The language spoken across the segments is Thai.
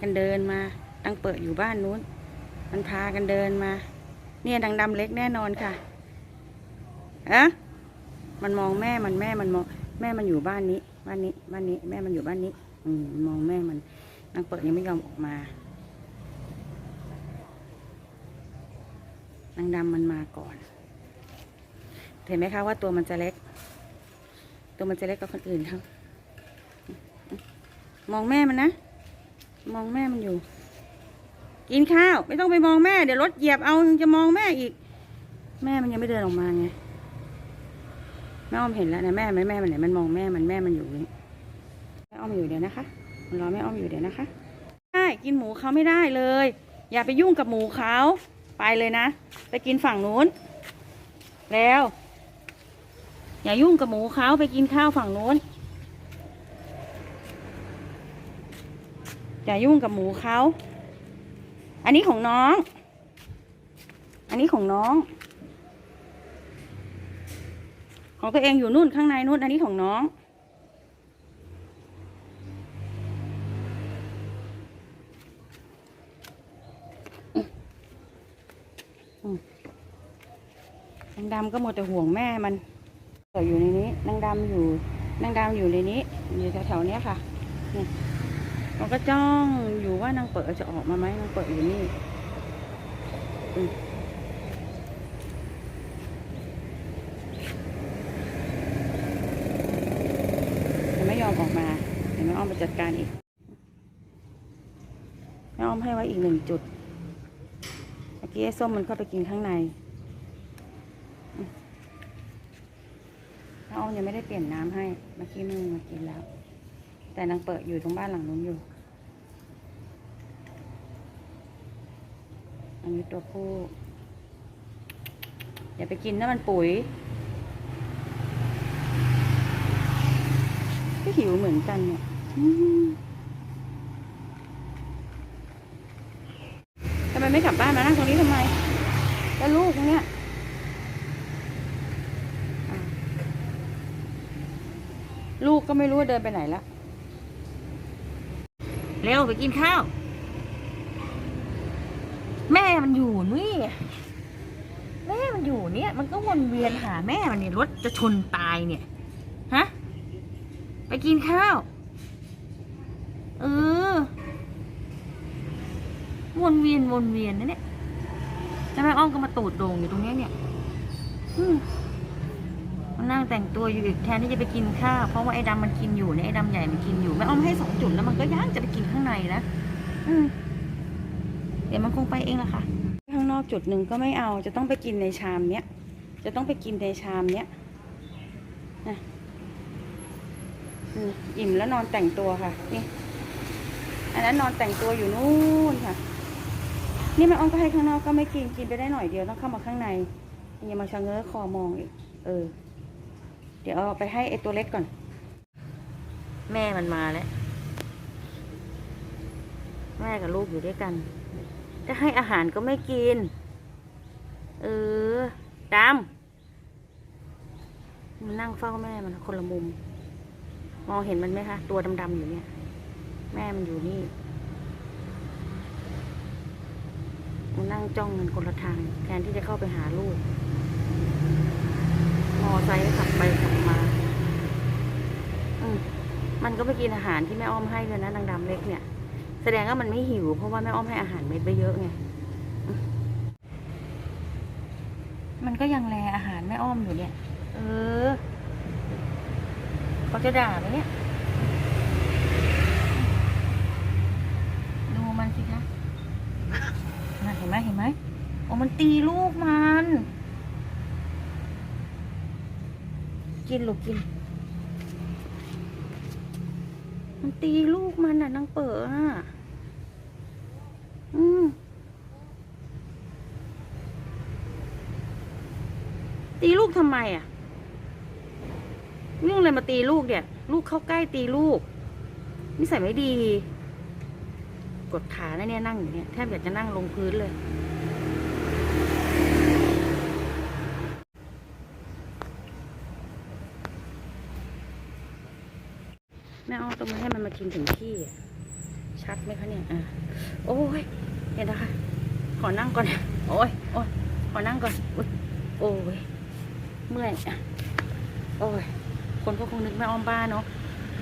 กันเดินมาตังเปิดอยู่บ้านนู้น มันพากันเดินมา เนี่ยดังดำเล็กแน่นอนค่ะอะมันมองแม่มันแม่มันมองแม่มันอยู่บ้านนี้ บ้านนี้บ้านนี้ แม่มันอยู่บ้านนี้ อืมมองแม่มันนางเปิดยังไม่ยอมออกมานางดำมันมาก่อน เห็นไหมคะว่าตัวมันจะเล็ก ตัวมันจะเล็กกว่าคนอื่นทั้งมองแม่มันนะ มองแม่มันอยู่ กินข้าว ไม่ต้องไปมองแม่ เดี๋ยวรถเหยียบเอายังจะมองแม่อีก แม่มันยังไม่เดินออกมาไงแม่อ้อมเห็นแล้วนะแม่มันแม่มันไหนมันมองแม่มันแม่มันอยู่นี่แม่อ้อมอยู่เดี๋ยวนะคะมันรอแม่อ้อมอยู่เดี๋ยวนะคะได้กินหมูเขาไม่ได้เลย อย่าไปยุ่งกับหมูเขาไปเลยนะ ไปกินฝั่งนู้น แล้ว อย่ายุ่งกับหมูเขาไปกินข้าวฝั่งนู้น อย่ายุ่งกับหมูเขา อันนี้ของน้อง อันนี้ของน้อง ของตัวเองอยู่นู่นข้างในนู่น อันนี้ของน้อง นางดำก็หมดแต่ห่วงแม่มันเกิดอยู่ในนี้ นางดำอยู่ นางดำอยู่ในนี้ อยู่แถวๆนี้ค่ะนี่ มันก็จ้องอยู่ว่านางเปิดจะออกมาไหมนางเปิดอยู่นี่อืมแต่ไม่ยอมออกมาเดี๋ยวแม่อ้อมไปจัดการอีกแม่อ้อมให้ไว้อีกหนึ่งจุดเมื่อกี้ไอ้ส้มมันเข้าไปกินข้างในน้าอ้อมยังไม่ได้เปลี่ยนน้ำให้เมื่อกี้มึงมากินแล้ว แต่นางเปิดอยู่ตรงบ้านหลังนู้นอยู่ อันนี้ตัวผู้ อย่าไปกินนะมันปุ๋ย ก็หิวเหมือนกันเนี่ยทำไมไม่กลับบ้านมานั่งตรงนี้ทำไม แล้วลูกเนี่ยลูกก็ไม่รู้ว่าเดินไปไหนและเร็วไปกินข้าว แม่มันอยู่นี่ แม่มันอยู่เนี่ย มันก็วนเวียนหาแม่มันเนี่ยรถจะชนตายเนี่ยฮะไปกินข้าวเออวนเวียนวนเวียนนะเนี่ยแล้วแม่อ้อมก็มาตูดโด่งอยู่ตรงเนี้ยเนี่ยมมันนั่งแต่งตัวอยู่อีกแทนที่จะไปกินข้าวเพราะว่าไอ้ดำมันกินอยู่เนี่ยไอ้ดำใหญ่มันกินอยู่แม่อ้อมให้สองจุดแล้วมันก็ย่างจะไปกินข้างในนะอืม เดี๋ยวมันคงไปเองละค่ะ ข้างนอกจุดหนึ่งก็ไม่เอาจะต้องไปกินในชามเนี้ย จะต้องไปกินในชามเนี้ยนะอืมอิ่มแล้วนอนแต่งตัวค่ะ นี่ อันนั้นนอนแต่งตัวอยู่นู่นค่ะ นี่แม่อ้อมก็ให้ข้างนอกก็ไม่กินกินไปได้หน่อยเดียวต้องเข้ามาข้างในอยังมาชะเง้อคอมองอีก เออ เดี๋ยวเอาไปให้ไอตัวเล็กก่อน แม่มันมาแล้ว แม่กับลูกอยู่ด้วยกัน จะให้อาหารก็ไม่กิน เออดำมันนั่งเฝ้าแม่มันคนละมุม มองเห็นมันไหมคะ ตัวดำๆอยู่เนี่ย แม่มันอยู่นี่มันนั่งจ้องมันคนละทาง แทนที่จะเข้าไปหาลูก มอไซค์ขับไปขับมา อืมมันก็ไปกินอาหารที่แม่อ้อมให้เลยนะนางดำเล็กเนี่ย แสดงว่ามันไม่หิว เพราะว่าแม่อ้อมให้อาหารเม็ดไปเยอะไงอืมมันก็ยังแลอาหารแม่อ้อมอยู่เนี่ย เออเขาจะด่าไหมเนี่ย ดูมันสิคะน่ะเห็นไหมเห็นไหมโอ้มันตีลูกมัน กินลูกกิน มันตีลูกมันน่ะนางเป๋ออะ อืมตีลูกทำไมอะ เรื่องอะไรมาตีลูกเนี่ย ลูกเข้าใกล้ตีลูกนิสัยไม่ดี กดขานะเนี่ยนั่งอยู่เนี่ยแทบอยากจะนั่งลงพื้นเลย แม่อ้อต้องมา ให้มันมากินถึงที่ ชัดไหมคะเนี่ยอะโอ้ยเห็นนะคะ ขอนั่งก่อน โอ้ยโอ้ยขอนั่งก่อนอุ๊ยโอ้ยเมื่อยอะโอ้ยคนก็คงนึกไม่อ้อมบ้านเนาะ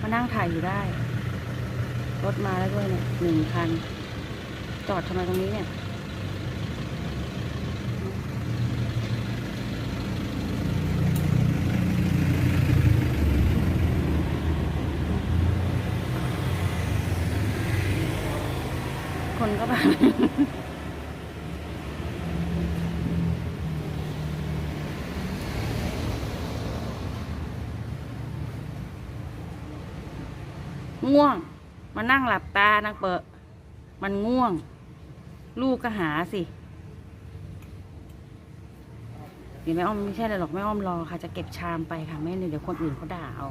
มานั่งถ่ายอยู่ได้ รถมาแล้วด้วยเนี่ยหนึ่งคัน จอดทำไมตรงนี้เนี่ย คนก็แบง่วง มานั่งหลับตานางเปิดมันง่วง ลูกก็หาสิเดี๋ยวแม่อ้อมไม่ใช่เลยหรอกแม่อ้อมรอค่ะ จะเก็บชามไปค่ะแม่เนี่ยเดี๋ยวคนอื่นเขาด่าเอา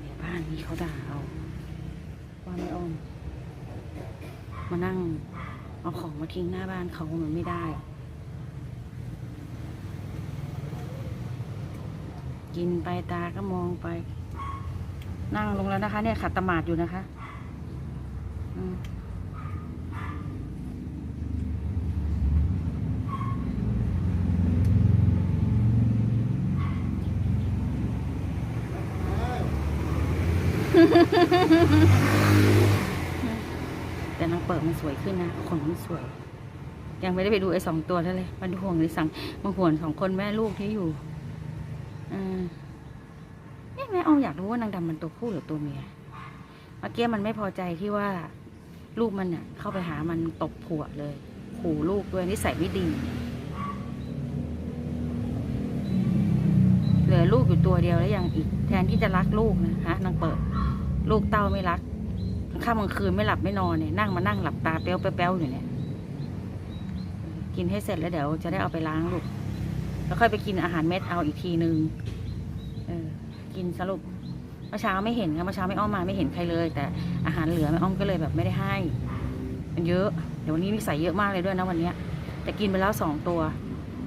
เดี๋ยวบ้านนี้เขาด่าเอาว่าแม่อ้อม มานั่ง เอาของมาทิ้งหน้าบ้านเขามันไม่ได้ กินไปตาก็มองไป นั่งลงแล้วนะคะ เนี่ยขัดตมาดอยู่นะคะอืม นางเปิดมันสวยขึ้นนะขนมันสวย ยังไม่ได้ไปดูไอ้สองตัวนั่นเลยมันห่วงเลยสั่งมันห่วงสองคนแม่ลูกที่อยู่อ่านี่แม่ออมอยากรู้ว่านางดำมันตัวผู้หรือตัวเมียเมื่อกี้มันไม่พอใจที่ว่าลูกมันเนี่ยเข้าไปหามันตบผัวเลย ขู่ลูกด้วยนิสัยไม่ดี เหลือลูกอยู่ตัวเดียวแล้วยังอีก แทนที่จะรักลูกนะฮะนางเปิด ลูกเต้าไม่รัก ข้ามกลางคืนไม่หลับไม่นอนเนี่ยนั่งมานั่งหลับตาเป้วเปี้วอยู่เนี่ย กินให้เสร็จแล้วเดี๋ยวจะได้เอาไปล้างลูกแล้วค่อยไปกินอาหารเม็ดเอาอีกทีนึงเออกินสรุปเมื่อเช้าไม่เห็นค่ะเมื่อเช้าไม่อ้อมมาไม่เห็นใครเลย แต่อาหารเหลือไม่อ้อมก็เลยแบบไม่ได้ให้ มันเยอะเดี๋ยววันนี้มีใส่เยอะมากเลยด้วยนะวันเนี้ย แต่กินไปแล้วสองตัว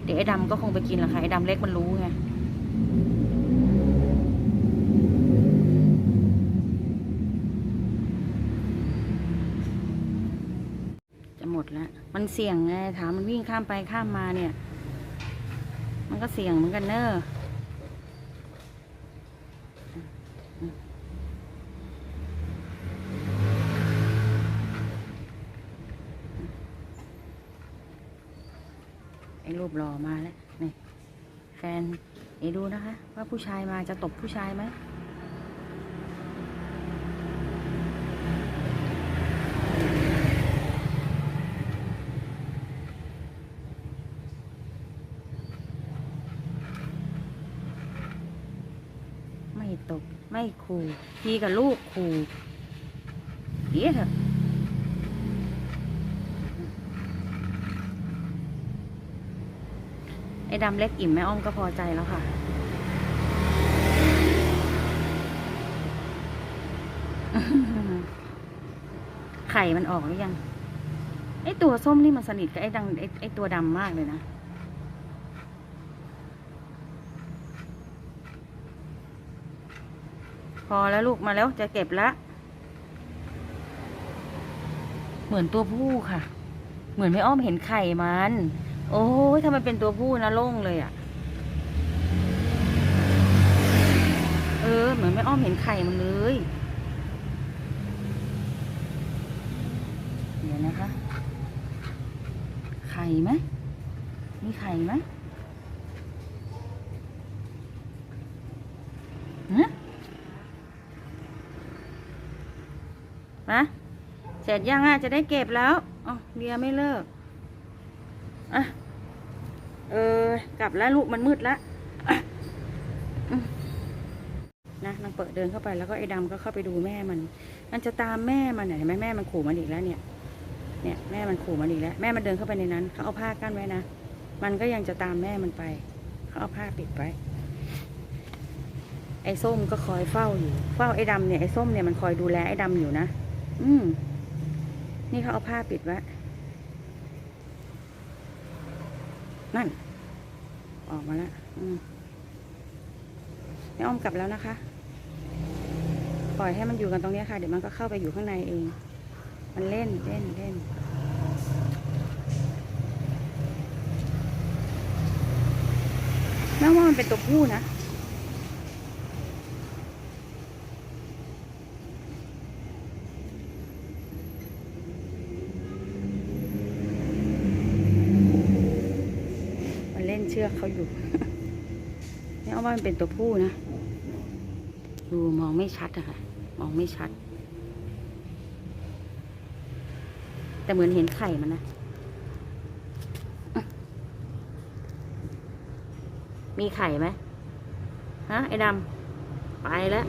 เดี๋ยวไอ้ดำก็คงไปกินละค่ะไอ้ดำเล็กมันรู้ไง จะหมดแล้ว มันเสี่ยงไงถามมันวิ่งข้ามไปข้ามมาเนี่ย มันก็เสี่ยงเหมือนกันเนอะไอ้รูปหล่อมาแล้วนี่แฟนเอดูนะคะ ว่าผู้ชายมาจะตบผู้ชายไหม ไม่ ตก ไม่ขู่พี่กับลูกขู่เดี๋ยวเถอะไอ้ดำเล็กอิ่มแม่อ้อมก็พอใจแล้วค่ะไข่มันออกหรือยัง ไอ้ตัวส้มนี่มันสนิทกับไอ้ดังไอไอ้ตัวดำมากเลยนะ อแล้วลูกมาแล้วจะเก็บละ เหมือนตัวผู้ค่ะ เหมือนไม่อ้อมเห็นไข่มัน โอ้ยทำไมเป็นตัวผู้นะโล่งเลยอะ่ะ เออ เหมือนไม่อ้อมเห็นไข่มันเลย เดี๋ยวนะคะ ไข่ไหมมีไข่ไหมฮะ นะเส ร็จยังอะจะได้เก็บแล้วอ๋อเบียไม่เลิกอะเออกลับแล้วลูกมันมืดละนะนางเปิดเดินเข้าไปแล้วก็ไอ้ดำก็เข้าไปดูแม่มัน มันจะตามแม่มันเนี่ยเห็นไหมแม่มันขู่มันอีกแล้วเนี่ย เนี่ยแม่มันขู่มันอีกแล้วแม่มันเดินเข้าไปในนั้นเขาเอาผ้ากั้นไว้นะมันก็ยังจะตามแม่มันไปเขาเอาผ้าปิดไว้ไอ้ส้มก็คอยเฝ้าอยู่ เฝ้าไอ้ดำเนี่ยไอ้ส้มเนี่ยมันคอยดูแลไอ้ดำอยู่นะ อืม นี่เขาเอาผ้าปิดไว้ นั่น ออกมาแล้วอืมแม่อ้อมกลับแล้วนะคะ ปล่อยให้มันอยู่กันตรงนี้ค่ะ เดี๋ยวมันก็เข้าไปอยู่ข้างในเอง มันเล่นเล่นเล่นแม่ว่ามันเป็นตัวผู้นะ มัน เล่เอกเขาอยู่แม่ว่ามันเป็นตัวผู้นะ ดูมองไม่ชัดอะค่ะ มองไม่ชัด แต่เหมือนเห็นไข่มันนะมีไข่ไหมฮะไอ้ดำไปแล้ว